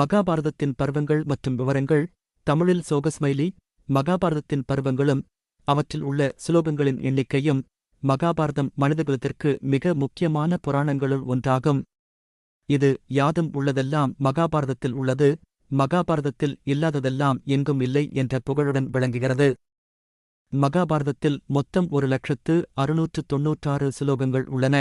மகாபாரதத்தின் பருவங்கள் மற்றும் விவரங்கள் தமிழில் சோகஸ்மைலி மகாபாரதத்தின் பருவங்களும் அவற்றில் உள்ள சுலோகங்களின் எண்ணிக்கையும் மகாபாரதம் மனிதகுலத்திற்கு மிக முக்கியமான புராணங்களுள் ஒன்றாகும். இது யாதும் உள்ளதெல்லாம் மகாபாரதத்தில் உள்ளது மகாபாரதத்தில் இல்லாததெல்லாம் எங்கும் இல்லை என்ற புகழுடன் விளங்குகிறது. மகாபாரதத்தில் மொத்தம் ஒரு லட்சத்து அறுநூற்று தொன்னூற்றாறு சுலோகங்கள் உள்ளன.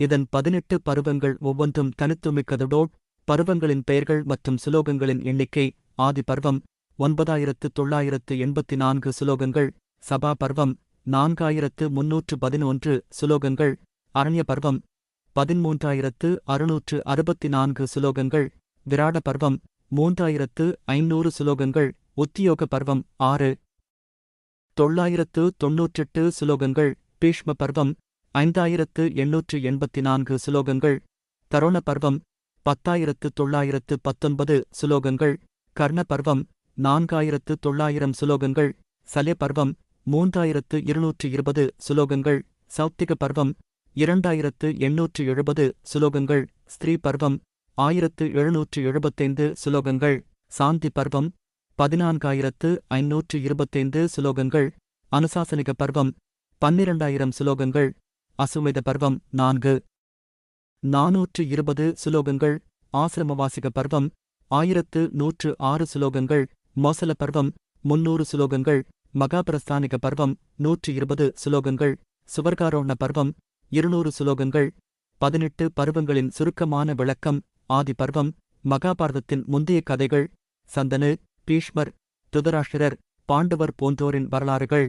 இதன் பதினெட்டு பருவங்கள் ஒவ்வொன்றும் தனித்துமிக்கதோடு பருவங்களின் பெயர்கள் மற்றும் சுலோகங்களின் எண்ணிக்கை ஆதி பர்வம் ஒன்பதாயிரத்து தொள்ளாயிரத்து எண்பத்தி நான்கு சுலோகங்கள் சபா பர்வம் நான்காயிரத்து முன்னூற்று பதினொன்று சுலோகங்கள் அரண்ய பர்வம் பதிமூன்றாயிரத்து அறுநூற்று அறுபத்தி நான்கு சுலோகங்கள் விராட பர்வம் மூன்றாயிரத்து ஐநூறு சுலோகங்கள் உத்தியோக பர்வம் ஆறு. தொள்ளாயிரத்து தொன்னூற்றெட்டு சுலோகங்கள் பீஷ்ம பர்வம் ஐந்தாயிரத்து எண்ணூற்று எண்பத்தி நான்கு சுலோகங்கள் தருண பர்வம் பத்தாயிரத்து தொள்ளாயிரத்து பத்தொன்பது சுலோகங்கள். கர்ண பர்வம் நான்காயிரத்து தொள்ளாயிரம் சுலோகங்கள். சலே பர்வம் மூன்றாயிரத்து இருநூற்று இருபது சுலோகங்கள். சௌத்திக பர்வம் இரண்டாயிரத்து எண்ணூற்று எழுபது சுலோகங்கள். ஸ்திரீ பர்வம் ஆயிரத்து எழுநூற்று எழுபத்தைந்து சுலோகங்கள். சாந்தி பர்வம் பதினான்காயிரத்து ஐநூற்று இருபத்தைந்து சுலோகங்கள். அனுசாசனிக பர்வம் பன்னிரண்டாயிரம் சுலோகங்கள். அசுமித பர்வம் நான்கு. நாநூற்று இருபது சுலோகங்கள் ஆசிரமவாசிக பர்வம் ஆயிரத்து நூற்று ஆறு சுலோகங்கள் மோசல பர்வம் முன்னூறு சுலோகங்கள் மகாபிரஸ்தானிக பர்வம் நூற்று இருபது சுலோகங்கள் சுவர்காரோண பர்வம் இருநூறு சுலோகங்கள் பதினெட்டு பருவங்களின் சுருக்கமான விளக்கம் ஆதி பர்வம் மகாபாரதத்தின் முந்தைய கதைகள் சந்தனு பீஷ்மர் துதராஷ்டிரர் பாண்டவர் போன்றோரின் வரலாறுகள்.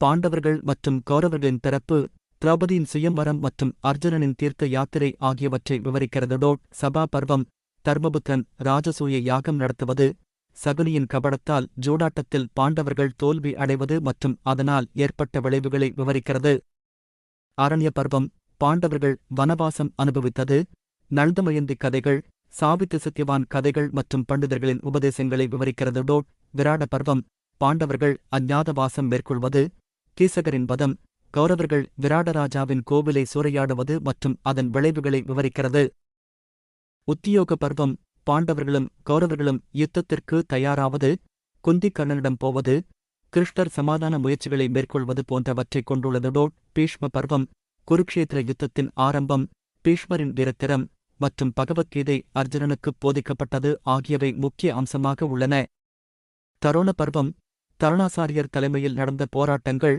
பாண்டவர்கள் மற்றும் கௌரவர்களின் பிறப்பு திரௌபதியின் சுயம்பரம் மற்றும் அர்ஜுனனின் தீர்த்த யாத்திரை ஆகியவற்றை விவரிக்கிறதோடு சபா பர்வம் தர்மபுத்திரன் ராஜசூய யாகம் நடத்துவது சகுனியின் கபடத்தால் ஜூடாட்டத்தில் பாண்டவர்கள் தோல்வி அடைவது மற்றும் அதனால் ஏற்பட்ட விளைவுகளை விவரிக்கிறது. அரண்ய பர்வம் பாண்டவர்கள் வனவாசம் அனுபவித்தது நல்தமயந்தி கதைகள் சாவித்து சத்யவான் கதைகள் மற்றும் பண்டிதர்களின் உபதேசங்களை விவரிக்கிறதோடு விராட பர்வம் பாண்டவர்கள் அஞ்ஞாதவாசம் மேற்கொள்வது கீசகரின் வதம் கௌரவர்கள் விராடராஜாவின் கோவிலை சூறையாடுவது மற்றும் அதன் விளைவுகளை விவரிக்கிறது. உத்தியோக பர்வம் பாண்டவர்களும் கௌரவர்களும் யுத்தத்திற்கு தயாராவது குந்திகர்ணனிடம் போவது கிருஷ்ணர் சமாதான முயற்சிகளை மேற்கொள்வது போன்றவற்றைக் கொண்டுள்ளதோடு பீஷ்ம பர்வம் குருக்ஷேத்திர யுத்தத்தின் ஆரம்பம் பீஷ்மரின் வீரத்திரம் மற்றும் பகவத்கீதை அர்ஜுனனுக்குப் போதிக்கப்பட்டது ஆகியவை முக்கிய அம்சமாக உள்ளன. தருண பர்வம் தருணாசாரியர் தலைமையில் நடந்த போராட்டங்கள்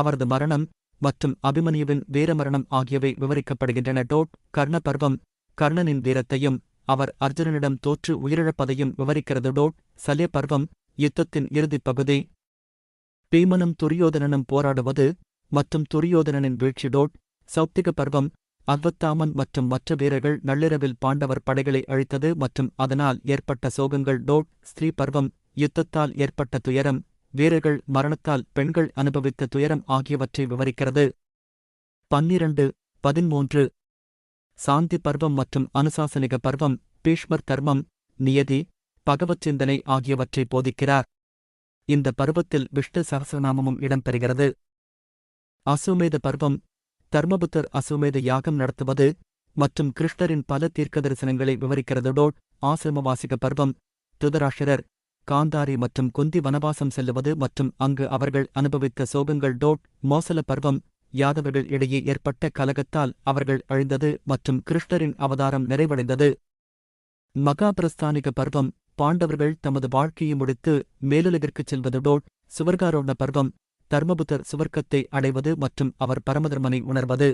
அவரது மரணம் மற்றும் அபிமன்யுவின் வீரமரணம் ஆகியவை விவரிக்கப்படுகின்றன. டோட் கர்ண பர்வம் கர்ணனின் வீரத்தையும் அவர் அர்ஜுனனிடம் தோற்று உயிரிழப்பதையும் விவரிக்கிறது. டோட் சல்ய பர்வம் யுத்தத்தின் இறுதிப் பகுதி. பீமனும் துரியோதனனும் போராடுவது மற்றும் துரியோதனனின் வீழ்ச்சி. டோட் சௌப்திக பர்வம் அத்வத்தாமன் மற்றும் மற்ற வீரர்கள் நள்ளிரவில் பாண்டவர் படைகளை அழித்தது மற்றும் அதனால் ஏற்பட்ட சோகங்கள். டோட் ஸ்ரீ பர்வம் யுத்தத்தால் ஏற்பட்ட துயரம் வீரர்கள் மரணத்தால் பெண்கள் அனுபவித்த துயரம் ஆகியவற்றை விவரிக்கிறது. பன்னிரண்டு பதிமூன்று. சாந்தி பர்வம் மற்றும் அனுசாசனிக பர்வம் பீஷ்மர் தர்மம் நியதி பகவத் சிந்தனை ஆகியவற்றை போதிக்கிறார். இந்த பருவத்தில் விஷ்ணு சகசநாமமும் இடம்பெறுகிறது. அசுமேத பர்வம் தர்மபுத்தர் அசுமேத யாகம் நடத்துவது மற்றும் கிருஷ்ணரின் பல தீர்க்க தரிசனங்களை விவரிக்கிறதோடு ஆசிரமவாசிக பர்வம் துதராஷரர் காந்தாரி மற்றும் குந்தி வனவாசம் செல்லுவது மற்றும் அங்கு அவர்கள் அனுபவித்த சோகங்கள் டோட் மோசல பர்வம் யாதவர்கள் இடையே ஏற்பட்ட கலகத்தால் அவர்கள் அழிந்தது மற்றும் கிருஷ்ணரின் அவதாரம் நிறைவடைந்தது. மகாபிரஸ்தானிக பர்வம் பாண்டவர்கள் தமது வாழ்க்கையை முடித்து மேலுலகிற்குச் செல்வதோடு சுவர்காரோண பர்வம் தர்மபுத்தர் சுவர்க்கத்தை அடைவது மற்றும் அவர் பரமதர்மனை உணர்வது.